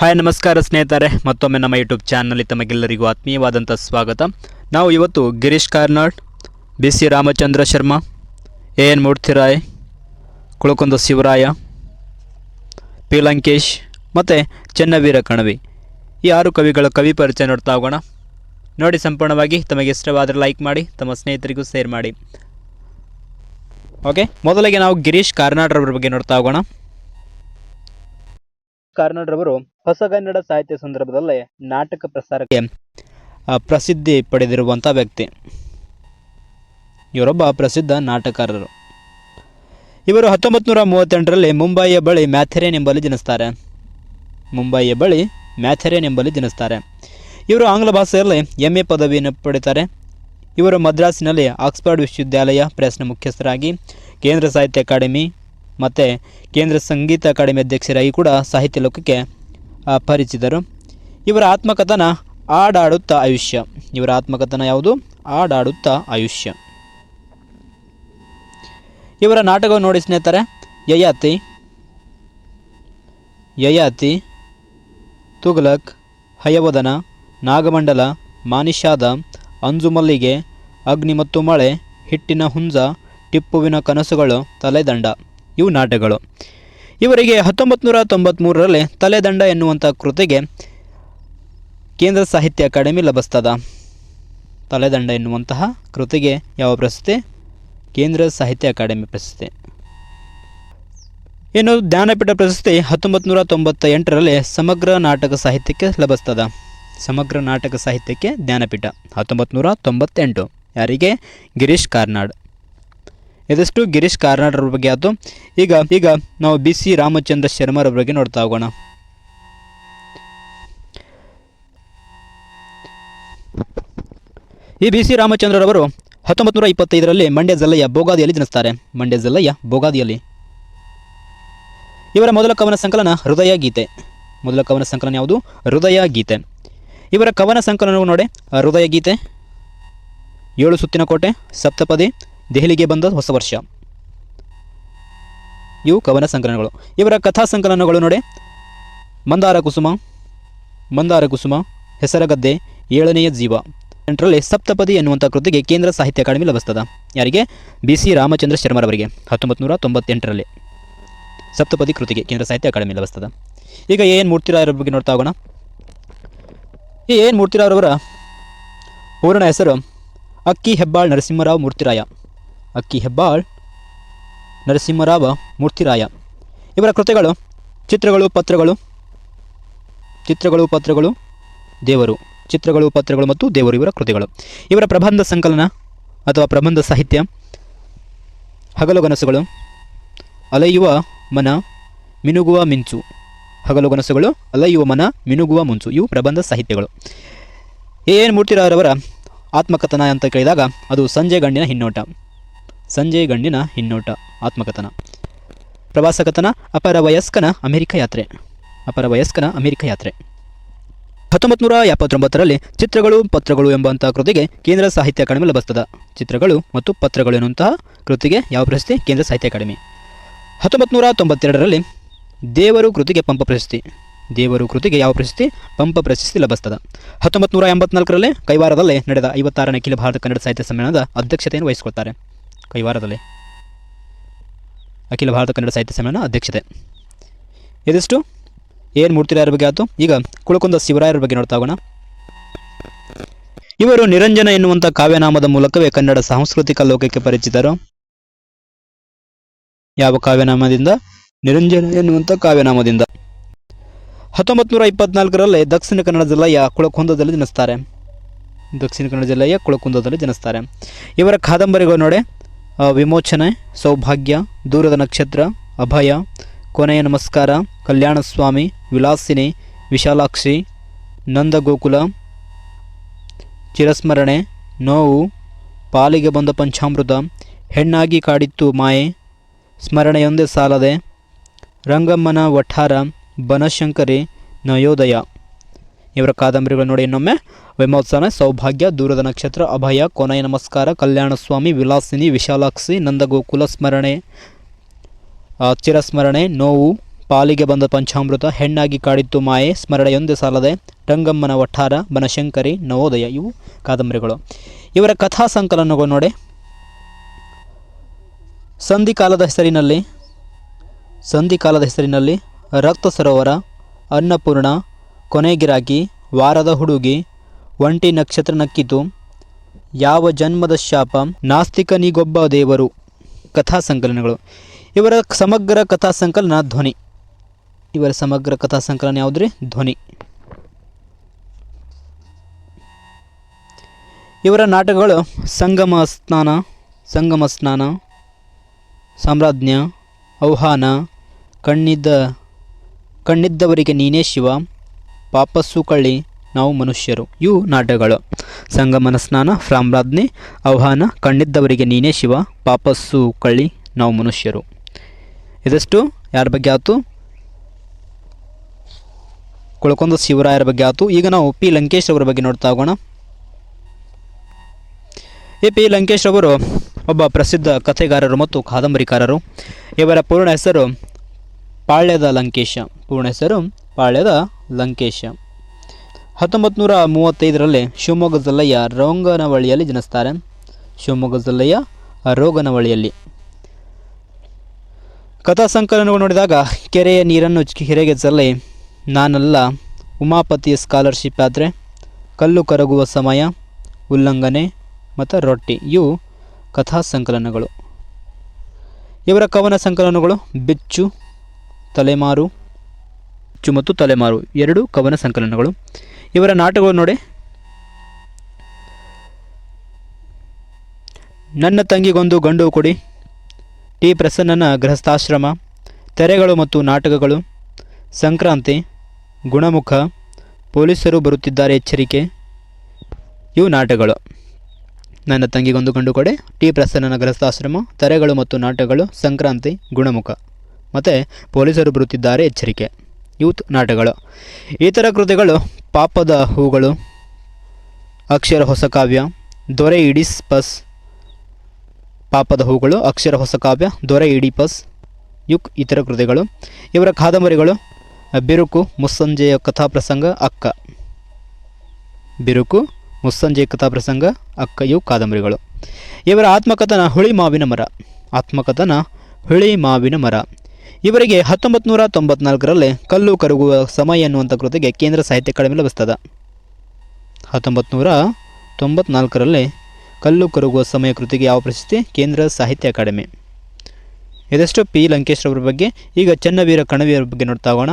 Hi, ನಮಸ್ಕಾರ ಸ್ನೇಹಿತರೆ. ಮತ್ತೊಮ್ಮೆ ನಮ್ಮ ಯೂಟ್ಯೂಬ್ ಚಾನಲ್ನಲ್ಲಿ ತಮಗೆಲ್ಲರಿಗೂ ಆತ್ಮೀಯವಾದಂಥ ಸ್ವಾಗತ. ನಾವು ಇವತ್ತು Girish Karnad B C Ramachandra Sharma A N Murthy Rao, Kulakunda Shivaraya P Lankesh ಮತ್ತು ಚೆನ್ನವೀರ ಕಣವಿ. ಈ ಆರು ಕವಿಗಳ ಕವಿ ಪರಿಚಯ ನೋಡ್ತಾ ಹೋಗೋಣ. ನೋಡಿ ಸಂಪೂರ್ಣವಾಗಿ ತಮಗೆ ಇಷ್ಟವಾದರೆ ಲೈಕ್ ಮಾಡಿ, ತಮ್ಮ ಸ್ನೇಹಿತರಿಗೂ ಶೇರ್ ಮಾಡಿ. ಓಕೆ ಮೊದಲಿಗೆ ನಾವು ಗಿರೀಶ್ ಕಾರ್ನಾಡ್ರವ್ರ ಬಗ್ಗೆ ನೋಡ್ತಾ ಹೋಗೋಣ. ಕಾರ್ನಾಡ್ರವರು ಹೊಸಗನ್ನಡ ಸಾಹಿತ್ಯ ಸಂದರ್ಭದಲ್ಲೇ ನಾಟಕ ಪ್ರಸಾರಕ್ಕೆ ಪ್ರಸಿದ್ಧಿ ಪಡೆದಿರುವಂಥ ವ್ಯಕ್ತಿ. ಇವರೊಬ್ಬ ಪ್ರಸಿದ್ಧ ನಾಟಕಕಾರರು. ಇವರು ಹತ್ತೊಂಬತ್ತು ನೂರ ಮೂವತ್ತೆಂಟರಲ್ಲಿ ಮುಂಬಯಿಯ ಬಳಿ ಮ್ಯಾಥೆರೇನ್ ಎಂಬಲ್ಲಿ ಜನಿಸ್ತಾರೆ. ಮುಂಬಯಿಯ ಬಳಿ ಮ್ಯಾಥೆರೇನ್ ಎಂಬಲ್ಲಿ ಜನಿಸ್ತಾರೆ. ಇವರು ಆಂಗ್ಲ ಭಾಷೆಯಲ್ಲಿ ಎಂ ಎ ಪದವಿಯನ್ನು ಪಡಿತಾರೆ. ಇವರು ಮದ್ರಾಸಿನಲ್ಲಿ ಆಕ್ಸ್ಫರ್ಡ್ ವಿಶ್ವವಿದ್ಯಾಲಯ ಪ್ರೆಸ್ನ ಮುಖ್ಯಸ್ಥರಾಗಿ, ಕೇಂದ್ರ ಸಾಹಿತ್ಯ ಅಕಾಡೆಮಿ ಮತ್ತು ಕೇಂದ್ರ ಸಂಗೀತ ಅಕಾಡೆಮಿ ಅಧ್ಯಕ್ಷರಾಗಿ ಕೂಡ ಸಾಹಿತ್ಯ ಲೋಕಕ್ಕೆ ಪರಿಚಿತರು. ಇವರ ಆತ್ಮಕಥನ ಆಡಾಡುತ್ತ ಆಯುಷ್ಯ. ಇವರ ಆತ್ಮಕಥನ ಯಾವುದು? ಆಡಾಡುತ್ತಾ ಆಯುಷ್ಯ. ಇವರ ನಾಟಕವನ್ನು ನೋಡಿ ಸ್ನೇಹಿತರೆ, ಯಯಾತಿ ಯಯಾತಿ, ತುಘಲಕ್, ಹಯವದನ, ನಾಗಮಂಡಲ, ಮಾನಿಷಾದ ಅಂಜುಮಲ್ಲಿಗೆ ಅಗ್ನಿ ಮತ್ತು ಮಳೆ, ಹಿಟ್ಟಿನ ಹುಂಜ, ಟಿಪ್ಪುವಿನ ಕನಸುಗಳು, ತಲೆದಂಡ. ಇವು ನಾಟಕಗಳು. ಇವರಿಗೆ ಹತ್ತೊಂಬತ್ತು ನೂರ ತೊಂಬತ್ತ್ಮೂರರಲ್ಲಿ ತಲೆದಂಡ ಎನ್ನುವಂಥ ಕೃತಿಗೆ ಕೇಂದ್ರ ಸಾಹಿತ್ಯ ಅಕಾಡೆಮಿ ಲಭಿಸ್ತದ ತಲೆದಂಡ ಎನ್ನುವಂತಹ ಕೃತಿಗೆ ಯಾವ ಪ್ರಶಸ್ತಿ? ಕೇಂದ್ರ ಸಾಹಿತ್ಯ ಅಕಾಡೆಮಿ ಪ್ರಶಸ್ತಿ. ಇನ್ನು ಜ್ಞಾನಪೀಠ ಪ್ರಶಸ್ತಿ ಹತ್ತೊಂಬತ್ತು ನೂರ ತೊಂಬತ್ತ ಎಂಟರಲ್ಲಿ ಸಮಗ್ರ ನಾಟಕ ಸಾಹಿತ್ಯಕ್ಕೆ ಲಭಿಸ್ತದ ಸಮಗ್ರ ನಾಟಕ ಸಾಹಿತ್ಯಕ್ಕೆ ಜ್ಞಾನಪೀಠ ಹತ್ತೊಂಬತ್ತು ನೂರ ತೊಂಬತ್ತೆಂಟು. ಯಾರಿಗೆ? ಗಿರೀಶ್ ಕಾರ್ನಾಡ್. ಇದಿಷ್ಟು ಗಿರೀಶ್ ಕಾರ್ನಾಡ್ರ ಬಗ್ಗೆ ಆಯಿತು. ಈಗ ಈಗ ನಾವು ಬಿ ಸಿ ರಾಮಚಂದ್ರ ಶರ್ಮರ ಬಗ್ಗೆ ನೋಡ್ತಾ ಹೋಗೋಣ. ಈ ಬಿ ಸಿ ರಾಮಚಂದ್ರರವರು ಹತ್ತೊಂಬತ್ತು ನೂರ ಇಪ್ಪತ್ತೈದರಲ್ಲಿ ಮಂಡ್ಯ ಜಿಲ್ಲೆಯ ಬೋಗಾದಿಯಲ್ಲಿ ಜನಿಸ್ತಾರೆ. ಮಂಡ್ಯ ಜಿಲ್ಲೆಯ ಬೋಗಾದಿಯಲ್ಲಿ. ಇವರ ಮೊದಲ ಕವನ ಸಂಕಲನ ಹೃದಯ ಗೀತೆ. ಮೊದಲ ಕವನ ಸಂಕಲನ ಯಾವುದು? ಹೃದಯ ಗೀತೆ. ಇವರ ಕವನ ಸಂಕಲನವು ನೋಡಿ, ಹೃದಯ ಗೀತೆ, ಏಳು ಸುತ್ತಿನ ಕೋಟೆ, ಸಪ್ತಪದಿ ದೆಹಲಿಗೆ ಬಂದ ಹೊಸ ವರ್ಷ. ಇವು ಕವನ ಸಂಕಲನಗಳು. ಇವರ ಕಥಾ ಸಂಕಲನಗಳು ನೋಡಿ. ಮಂದಾರ ಕುಸುಮ ಮಂದಾರ ಕುಸುಮ, ಹೆಸರಗದ್ದೆ, ಏಳನೆಯ ಜೀವ. ಎಂಟರಲ್ಲಿ ಸಪ್ತಪದಿ ಎನ್ನುವಂಥ ಕೃತಿಗೆ ಕೇಂದ್ರ ಸಾಹಿತ್ಯ ಅಕಾಡೆಮಿ ಲಭಿಸ್ತದ. ಯಾರಿಗೆ? ಬಿ ಸಿ ರಾಮಚಂದ್ರ ಶರ್ಮರವರಿಗೆ ಹತ್ತೊಂಬತ್ತು ನೂರ ತೊಂಬತ್ತೆಂಟರಲ್ಲಿ. ಸಪ್ತಪದಿ ಕೃತಿಗೆ ಕೇಂದ್ರ ಸಾಹಿತ್ಯ ಅಕಾಡೆಮಿ ಲಭಿಸ್ತದ. ಈಗ ಎ ಎನ್ ಮೂರ್ತಿರಾಯರ ಬಗ್ಗೆ ನೋಡ್ತಾ ಹೋಗೋಣ. ಈ ಎ ಎನ್ ಮೂರ್ತಿರಾಯರವರ ಪೂರ್ಣ ಹೆಸರು ಅಕ್ಕಿ ಹೆಬ್ಬಾಳ್ ನರಸಿಂಹರಾವ್ ಮೂರ್ತಿರಾಯ. ಅಕ್ಕಿ ಹೆಬ್ಬಾಳ್, ನರಸಿಂಹರಾವ, ಮೂರ್ತಿರಾಯ. ಇವರ ಕೃತಿಗಳು, ಚಿತ್ರಗಳು, ಪತ್ರಗಳು ಚಿತ್ರಗಳು, ಪತ್ರಗಳು, ದೇವರು. ಚಿತ್ರಗಳು, ಪತ್ರಗಳು ಮತ್ತು ದೇವರು ಇವರ ಕೃತಿಗಳು. ಇವರ ಪ್ರಬಂಧ ಸಂಕಲನ ಅಥವಾ ಪ್ರಬಂಧ ಸಾಹಿತ್ಯ ಹಗಲುಗನಸುಗಳು ಅಲೆಯುವ ಮನ, ಮಿನುಗುವ ಮಿಂಚು. ಹಗಲುಗನಸುಗಳು ಅಲೆಯುವ ಮನ, ಮಿನುಗುವ ಮುಂಚು. ಇವು ಪ್ರಬಂಧ ಸಾಹಿತ್ಯಗಳು. ಎ ಎನ್ ಮೂರ್ತಿರಾಯರವರ ಆತ್ಮಕಥನ ಅಂತ ಕೇಳಿದಾಗ ಅದು ಸಂಜೆ ಗಂಡಿನ ಹಿನ್ನೋಟ. ಸಂಜೆ ಗಂಡಿನ ಹಿನ್ನೋಟ, ಆತ್ಮಕಥನ. ಪ್ರವಾಸ ಕಥನ ಅಪರ ವಯಸ್ಕನ ಅಮೆರಿಕ ಯಾತ್ರೆ. ಅಪರ ವಯಸ್ಕನ ಅಮೆರಿಕ ಯಾತ್ರೆ. ಹತ್ತೊಂಬತ್ತು ನೂರ ಎಪ್ಪತ್ತೊಂಬತ್ತರಲ್ಲಿ ಚಿತ್ರಗಳು, ಪತ್ರಗಳು ಎಂಬಂತಹ ಕೃತಿಗೆ ಕೇಂದ್ರ ಸಾಹಿತ್ಯ ಅಕಾಡೆಮಿ ಲಭಿಸ್ತದ ಚಿತ್ರಗಳು ಮತ್ತು ಪತ್ರಗಳು ಎನ್ನುವಂತಹ ಕೃತಿಗೆ ಯಾವ ಪ್ರಶಸ್ತಿ? ಕೇಂದ್ರ ಸಾಹಿತ್ಯ ಅಕಾಡೆಮಿ. ಹತ್ತೊಂಬತ್ತು ನೂರ ತೊಂಬತ್ತೆರಡರಲ್ಲಿ ದೇವರು ಕೃತಿಗೆ ಪಂಪ ಪ್ರಶಸ್ತಿ. ದೇವರು ಕೃತಿಗೆ ಯಾವ ಪ್ರಶಸ್ತಿ? ಪಂಪ ಪ್ರಶಸ್ತಿ ಲಭಿಸ್ತದ ಹತ್ತೊಂಬತ್ತು ನೂರ ಎಂಬತ್ನಾಲ್ಕರಲ್ಲಿ ಕೈವಾರದಲ್ಲಿ ನಡೆದ ಐವತ್ತಾರನೇ ಅಖಿಲ ಭಾರತ ಕನ್ನಡ ಸಾಹಿತ್ಯ ಸಮ್ಮೇಳನದ ಅಧ್ಯಕ್ಷತೆಯನ್ನು ವಹಿಸಿಕೊಳ್ತಾರೆ. ಕೈವಾರದಲ್ಲಿ ಅಖಿಲ ಭಾರತ ಕನ್ನಡ ಸಾಹಿತ್ಯ ಸಮ್ಮೇಳನ ಅಧ್ಯಕ್ಷತೆ. ಇದಿಷ್ಟು. ಏನು ಮೂರ್ತಿರಾಯರ ಬಗ್ಗೆ ಆಯಿತು? ಈಗ ಕುಳಕುಂದ ಶಿವರಾಯರ ಬಗ್ಗೆ ನೋಡ್ತಾ ಹೋಗೋಣ. ಇವರು ನಿರಂಜನ ಎನ್ನುವಂಥ ಕಾವ್ಯನಾಮದ ಮೂಲಕವೇ ಕನ್ನಡ ಸಾಂಸ್ಕೃತಿಕ ಲೋಕಕ್ಕೆ ಪರಿಚಿತರು. ಯಾವ ಕಾವ್ಯನಾಮದಿಂದ? ನಿರಂಜನ ಎನ್ನುವಂಥ ಕಾವ್ಯನಾಮದಿಂದ. ಹತ್ತೊಂಬತ್ತು ನೂರ ಇಪ್ಪತ್ನಾಲ್ಕರಲ್ಲಿ ದಕ್ಷಿಣ ಕನ್ನಡ ಜಿಲ್ಲೆಯ ಕುಳಕುಂದದಲ್ಲಿ ಜನಿಸ್ತಾರೆ. ದಕ್ಷಿಣ ಕನ್ನಡ ಜಿಲ್ಲೆಯ ಕುಳಕುಂದದಲ್ಲಿ ಜನಿಸ್ತಾರೆ. ಇವರ ಕಾದಂಬರಿಗಳು ನೋಡಿ. ವಿಮೋಚನೆ, ಸೌಭಾಗ್ಯ, ದೂರದ ನಕ್ಷತ್ರ, ಅಭಯ, ಕೊನೆಯ ನಮಸ್ಕಾರ ಕಲ್ಯಾಣ ಸ್ವಾಮಿ ವಿಲಾಸಿನಿ, ವಿಶಾಲಾಕ್ಷಿ, ನಂದಗೋಕುಲ, ಚಿರಸ್ಮರಣೆ, ನೋವು, ಪಾಲಿಗೆ ಬಂದ ಪಂಚಾಮೃತ, ಹೆಣ್ಣಾಗಿ ಕಾಡಿತ್ತು ಮಾಯೆ, ಸ್ಮರಣೆಯೊಂದೇ ಸಾಲದೆ, ರಂಗಮ್ಮನ ವಠಾರ, ಬನಶಂಕರಿ, ನಯೋದಯ. ಇವರ ಕಾದಂಬರಿಗಳು ನೋಡಿ ಇನ್ನೊಮ್ಮೆ. ವಿಮೋತ್ಸನ ಸೌಭಾಗ್ಯ, ದೂರದ ನಕ್ಷತ್ರ, ಅಭಯ, ಕೊನೆಯ ನಮಸ್ಕಾರ ಕಲ್ಯಾಣ ಸ್ವಾಮಿ ವಿಲಾಸಿನಿ, ವಿಶಾಲಾಕ್ಷಿ, ನಂದಗೋಕುಲ ಸ್ಮರಣೆ ಚಿರಸ್ಮರಣೆ, ನೋವು, ಪಾಲಿಗೆ ಬಂದ ಪಂಚಾಮೃತ, ಹೆಣ್ಣಾಗಿ ಕಾಡಿತ್ತು ಮಾಯೆ, ಸ್ಮರಣೆಯೊಂದೇ ಸಾಲದೆ, ರಂಗಮ್ಮನ ವಠಾರ, ಬನಶಂಕರಿ, ನವೋದಯ, ಇವು ಕಾದಂಬರಿಗಳು. ಇವರ ಕಥಾ ಸಂಕಲನಗಳು ನೋಡಿ ಸಂಧಿಕಾಲದ ಹೆಸರಿನಲ್ಲಿ ಸಂಧಿಕಾಲದ ಹೆಸರಿನಲ್ಲಿ ರಕ್ತ ಸರೋವರ, ಅನ್ನಪೂರ್ಣ ಕೊನೆಗಿರಾಕಿ ವಾರದ ಹುಡುಗಿ ಒಂಟಿ ನಕ್ಷತ್ರ ನಕ್ಕಿತು ಯಾವ ಜನ್ಮದ ಶಾಪ ನಾಸ್ತಿಕನಿಗೊಬ್ಬ ದೇವರು? ಕಥಾ ಸಂಕಲನಗಳು. ಇವರ ಸಮಗ್ರ ಕಥಾ ಸಂಕಲನ ಧ್ವನಿ. ಇವರ ಸಮಗ್ರ ಕಥಾ ಸಂಕಲನ ಯಾವುದ್ರಿ? ಧ್ವನಿ. ಇವರ ನಾಟಕಗಳು ಸಂಗಮ ಸ್ನಾನ ಸಂಗಮ ಸ್ನಾನ, ಸಾಮ್ರಾಜ್ಞ ಆಹ್ವಾನ ಕಣ್ಣಿದ್ದ, ಕಣ್ಣಿದ್ದವರಿಗೆ ನೀನೇ ಶಿವ. ಪಾಪಸ್ಸು ಕಳ್ಳಿ ನಾವು ಮನುಷ್ಯರು. ಇವು ನಾಟ್ಯಗಳು ಸಂಗಮನ ಸ್ನಾನ ಸಾಮ್ರಾಜ್ಞೆ ಆಹ್ವಾನ ಕಣ್ಣಿದ್ದವರಿಗೆ ನೀನೇ ಶಿವ, ಪಾಪಸ್ಸು ಕಳ್ಳಿ ನಾವು ಮನುಷ್ಯರು. ಇದಷ್ಟು? ಯಾರ ಬಗ್ಗೆ ಆಯ್ತು ಕುಳ್ಕೊಂದ ಶಿವರಾಯರ ಬಗ್ಗೆ ಆಯ್ತು ಈಗ ನಾವು ಪಿ. ಲಂಕೇಶ್ ಅವರ ಬಗ್ಗೆ ನೋಡ್ತಾ ಹೋಗೋಣ. A P. ಲಂಕೇಶ್ ಅವರು ಒಬ್ಬ ಪ್ರಸಿದ್ಧ ಕಥೆಗಾರರು ಮತ್ತು ಕಾದಂಬರಿಕಾರರು. ಇವರ ಪೂರ್ಣ ಹೆಸರು ಪಾಳ್ಯದ ಲಂಕೇಶ. ಪೂರ್ಣ ಹೆಸರು ಪಾಳ್ಯದ ಲಂಕೇಶ. ಹತ್ತೊಂಬತ್ತು ನೂರ ಮೂವತ್ತೈದರಲ್ಲಿ ಶಿವಮೊಗ್ಗ ಜಿಲ್ಲೆಯ ರೋಂಗನವಳಿಯಲ್ಲಿ ಜನಿಸ್ತಾರೆ. ಶಿವಮೊಗ್ಗ ಜಿಲ್ಲೆಯ ರೋಗನವಳಿಯಲ್ಲಿ ಕಥಾ ಸಂಕಲನಗಳು ನೋಡಿದಾಗ ಕೆರೆಯ ನೀರನ್ನು ಕೆರೆಗೆ ಚೆಲ್ಲಿ ನಾನಲ್ಲ ಉಮಾಪತಿಯ ಸ್ಕಾಲರ್ಶಿಪ್ ಆದರೆ ಕಲ್ಲು ಕರಗುವ ಸಮಯ, ಉಲ್ಲಂಘನೆ ಮತ್ತು ರೊಟ್ಟಿ ಇವು ಕಥಾ ಸಂಕಲನಗಳು. ಇವರ ಕವನ ಸಂಕಲನಗಳು ಬಿಚ್ಚು, ತಲೆಮಾರು ಬಿಚ್ಚು ಮತ್ತು ತಲೆಮಾರು ಎರಡು ಕವನ ಸಂಕಲನಗಳು. ಇವರ ನಾಟಕಗಳು ನೋಡಿ. ನನ್ನ ತಂಗಿಗೊಂದು ಗಂಡು ಕೊಡಿ. ಟಿ ಪ್ರಸನ್ನನ ಗೃಹಸ್ಥಾಶ್ರಮ, ತೆರೆಗಳು ಮತ್ತು ನಾಟಕಗಳು, ಸಂಕ್ರಾಂತಿ, ಗುಣಮುಖ, ಪೊಲೀಸರು ಬರುತ್ತಿದ್ದಾರೆ ಎಚ್ಚರಿಕೆ. ಇವು ನಾಟಕಗಳು. ನನ್ನ ತಂಗಿಗೊಂದು ಗಂಡು ಕೊಡೆ. ಟಿ ಪ್ರಸನ್ನನ ಗೃಹಸ್ಥಾಶ್ರಮ, ತೆರೆಗಳು ಮತ್ತು ನಾಟಕಗಳು, ಸಂಕ್ರಾಂತಿ, ಗುಣಮುಖ. ಮತ್ತು ಪೊಲೀಸರು ಬರುತ್ತಿದ್ದಾರೆ ಎಚ್ಚರಿಕೆ. ಇವು ತ್- ನಾಟಕಗಳು ಇತರ ಕೃತಿಗಳು ಪಾಪದ ಹೂಗಳು, ಅಕ್ಷರ ಹೊಸ ಕಾವ್ಯ, ದೊರೆ ಇಡಿಸ್ಪಸ್ ಪಾಪದ ಹೂಗಳು, ಅಕ್ಷರ ಹೊಸ ಕಾವ್ಯ, ದೊರೆ ಇಡಿಪಸ್ ಯುಕ್ ಇತರ ಕೃತಿಗಳು. ಇವರ ಕಾದಂಬರಿಗಳು ಬಿರುಕು, ಮುಸ್ಸಂಜೆಯ ಕಥಾಪ್ರಸಂಗ, ಅಕ್ಕ. ಬಿರುಕು, ಮುಸ್ಸಂಜೆಯ ಕಥಾಪ್ರಸಂಗ, ಅಕ್ಕ ಇವು ಕಾದಂಬರಿಗಳು. ಇವರ ಆತ್ಮಕಥನ ಹುಳಿ ಮಾವಿನ ಮರ. ಆತ್ಮಕಥನ ಹುಳಿ ಮಾವಿನ ಮರ. ಇವರಿಗೆ ಹತ್ತೊಂಬತ್ತು ನೂರ ತೊಂಬತ್ನಾಲ್ಕರಲ್ಲಿ ಕಲ್ಲು ಕರಗುವ ಸಮಯ ಎನ್ನುವಂಥ ಕೃತಿಗೆ ಕೇಂದ್ರ ಸಾಹಿತ್ಯ ಅಕಾಡೆಮಿ ಲಭಿಸ್ತದ. ಹತ್ತೊಂಬತ್ತು ನೂರ ತೊಂಬತ್ನಾಲ್ಕರಲ್ಲಿ ಕಲ್ಲು ಕರಗುವ ಸಮಯ ಕೃತಿಗೆ ಯಾವ ಪ್ರಶಸ್ತಿ? ಕೇಂದ್ರ ಸಾಹಿತ್ಯ ಅಕಾಡೆಮಿ. ಇದಷ್ಟು? ಪಿ. ಲಂಕೇಶ್ ಅವರ ಬಗ್ಗೆ, ಈಗ ಚನ್ನವೀರ ಕಣವಿಯವರ ಬಗ್ಗೆ ನೋಡ್ತಾ ಹೋಗೋಣ.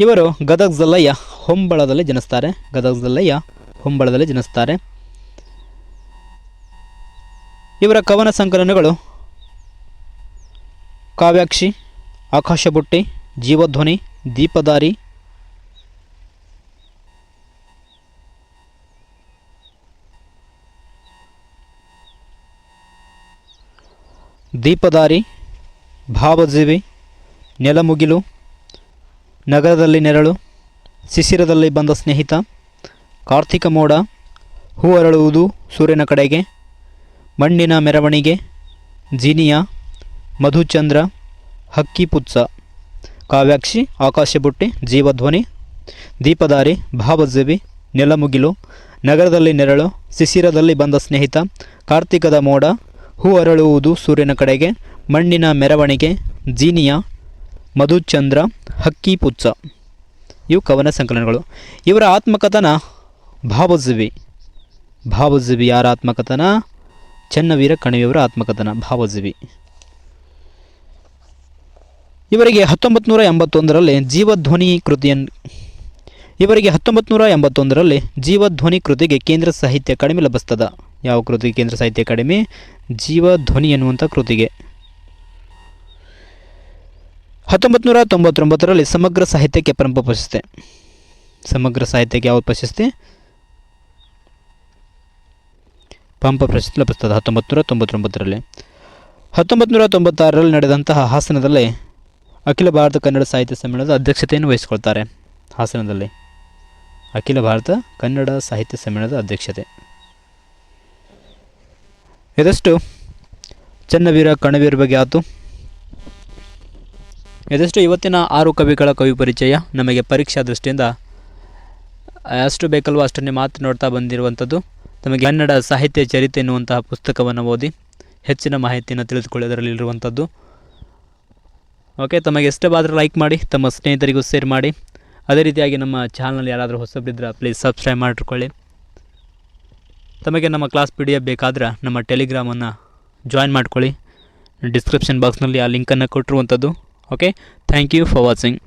ಇವರು ಗದಗ ಜಿಲ್ಲೆಯ ಹೊಂಬಳದಲ್ಲಿ ಜನಿಸ್ತಾರೆ. ಗದಗ ಜಿಲ್ಲೆಯ ಹೊಂಬಳದಲ್ಲಿ ಜನಿಸ್ತಾರೆ. ಇವರ ಕವನ ಸಂಕಲನಗಳು ಕಾವ್ಯಾಕ್ಷಿ, ಆಕಾಶಬುಟ್ಟಿ, ಜೀವಧ್ವನಿ ದೀಪದಾರಿ ದೀಪದಾರಿ ಭಾವಜೀವಿ, ನೆಲಮುಗಿಲು, ನಗರದಲ್ಲಿ ನೆರಳು, ಶಿಶಿರದಲ್ಲಿ ಬಂದ ಸ್ನೇಹಿತ, ಕಾರ್ತಿಕ ಮೋಡ, ಹೂ ಅರಳುವುದು ಸೂರ್ಯನ ಕಡೆಗೆ, ಮಣ್ಣಿನ ಮೆರವಣಿಗೆ, ಜಿನಿಯ ಮಧುಚಂದ್ರ ಹಕ್ಕಿ ಪುತ್ಸ ಕಾವ್ಯಾಕ್ಷಿ, ಆಕಾಶಬುಟ್ಟಿ, ಜೀವಧ್ವನಿ ದೀಪದಾರಿ ಭಾವಜೀವಿ, ನೆಲಮುಗಿಲು, ನಗರದಲ್ಲಿ ನೆರಳು, ಶಿಶಿರದಲ್ಲಿ ಬಂದ ಸ್ನೇಹಿತ, ಕಾರ್ತಿಕದ ಮೋಡ, ಹೂ ಅರಳುವುದು ಸೂರ್ಯನ ಕಡೆಗೆ, ಮಣ್ಣಿನ ಮೆರವಣಿಗೆ, ಜೀನಿಯ, ಮಧುಚಂದ್ರ ಹಕ್ಕಿ ಪುಚ್ಚ ಇವು ಕವನ ಸಂಕಲನಗಳು. ಇವರ ಆತ್ಮಕಥನ ಭಾವಜೀವಿ. ಭಾವಜೀವಿ ಯಾರ ಆತ್ಮಕಥನ? ಚನ್ನವೀರ ಕಣಿವೆಯವರ ಆತ್ಮಕಥನ ಭಾವಜೀವಿ. ಇವರಿಗೆ ಹತ್ತೊಂಬತ್ತು ನೂರ ಎಂಬತ್ತೊಂದರಲ್ಲಿ ಜೀವಧ್ವನಿ ಕೃತಿಯನ್ನು ಇವರಿಗೆ ಹತ್ತೊಂಬತ್ತು ನೂರ ಎಂಬತ್ತೊಂದರಲ್ಲಿ ಜೀವಧ್ವನಿ ಕೃತಿಗೆ ಕೇಂದ್ರ ಸಾಹಿತ್ಯ ಅಕಾಡೆಮಿ ಲಭಿಸ್ತದ. ಯಾವ ಕೃತಿಗೆ ಕೇಂದ್ರ ಸಾಹಿತ್ಯ ಅಕಾಡೆಮಿ ಜೀವಧ್ವನಿ ಎನ್ನುವಂಥ ಕೃತಿಗೆ. ಹತ್ತೊಂಬತ್ತು ನೂರ ತೊಂಬತ್ತೊಂಬತ್ತರಲ್ಲಿ ಸಮಗ್ರ ಸಾಹಿತ್ಯಕ್ಕೆ ಪರಂಪ ಪ್ರಶಸ್ತಿ. ಸಮಗ್ರ ಸಾಹಿತ್ಯಕ್ಕೆ ಯಾವ ಪ್ರಶಸ್ತಿ? ಪಂಪ ಪ್ರಶಸ್ತಿ ಲಭಿಸ್ತದೆ ಹತ್ತೊಂಬತ್ತು ನೂರ ತೊಂಬತ್ತೊಂಬತ್ತರಲ್ಲಿ. ಹತ್ತೊಂಬತ್ತು ನೂರ ತೊಂಬತ್ತಾರರಲ್ಲಿ ನಡೆದಂತಹ ಹಾಸನದಲ್ಲಿ ಅಖಿಲ ಭಾರತ ಕನ್ನಡ ಸಾಹಿತ್ಯ ಸಮ್ಮೇಳನದ ಅಧ್ಯಕ್ಷತೆಯನ್ನು ವಹಿಸಿಕೊಳ್ತಾರೆ ಹಾಸನದಲ್ಲಿ. ಅಖಿಲ ಭಾರತ ಕನ್ನಡ ಸಾಹಿತ್ಯ ಸಮ್ಮೇಳನದ ಅಧ್ಯಕ್ಷತೆ. ಇದಷ್ಟು ಚನ್ನವೀರ, ಕಣವೀರ ಬಗ್ಗೆ ಆತು ಇದಷ್ಟು ಇವತ್ತಿನ ಆರು ಕವಿಗಳ ಕವಿ ಪರಿಚಯ ನಮಗೆ ಪರೀಕ್ಷಾ ದೃಷ್ಟಿಯಿಂದ? ಅಷ್ಟು ಬೇಕಲ್ವೋ ಅಷ್ಟನ್ನೇ ಮಾತು ನೋಡ್ತಾ ಬಂದಿರುವಂಥದ್ದು. ನಮಗೆ ಕನ್ನಡ ಸಾಹಿತ್ಯ ಚರಿತೆ ಎನ್ನುವಂತಹ ಪುಸ್ತಕವನ್ನು ಓದಿ ಹೆಚ್ಚಿನ ಮಾಹಿತಿಯನ್ನು ತಿಳಿದುಕೊಳ್ಳೋದರಲ್ಲಿರುವಂಥದ್ದು ಓಕೆ ತಮಗೆ ಇಷ್ಟವಾದರೆ ಲೈಕ್ ಮಾಡಿ, ತಮ್ಮ ಸ್ನೇಹಿತರಿಗೂ ಶೇರ್ ಮಾಡಿ. ಅದೇ ರೀತಿಯಾಗಿ ನಮ್ಮ ಚಾನಲ್ ಯಾರಾದರೂ ಹೊಸಬ್ರಿದ್ರೆ ಪ್ಲೀಸ್ ಸಬ್ಸ್ಕ್ರೈಬ್ ಮಾಡಿಕೊಳ್ಳಿ ತಮಗೆ ನಮ್ಮ ಕ್ಲಾಸ್ ಪಿ ಡಿ ಎಫ್ ಬೇಕಾದ್ರೆ ನಮ್ಮ ಟೆಲಿಗ್ರಾಮನ್ನು ಜಾಯಿನ್ ಮಾಡ್ಕೊಳ್ಳಿ. ಡಿಸ್ಕ್ರಿಪ್ಷನ್ ಬಾಕ್ಸ್ನಲ್ಲಿ ಆ ಲಿಂಕನ್ನು ಕೊಟ್ಟಿರುವಂಥದ್ದು. Okay thank you for watching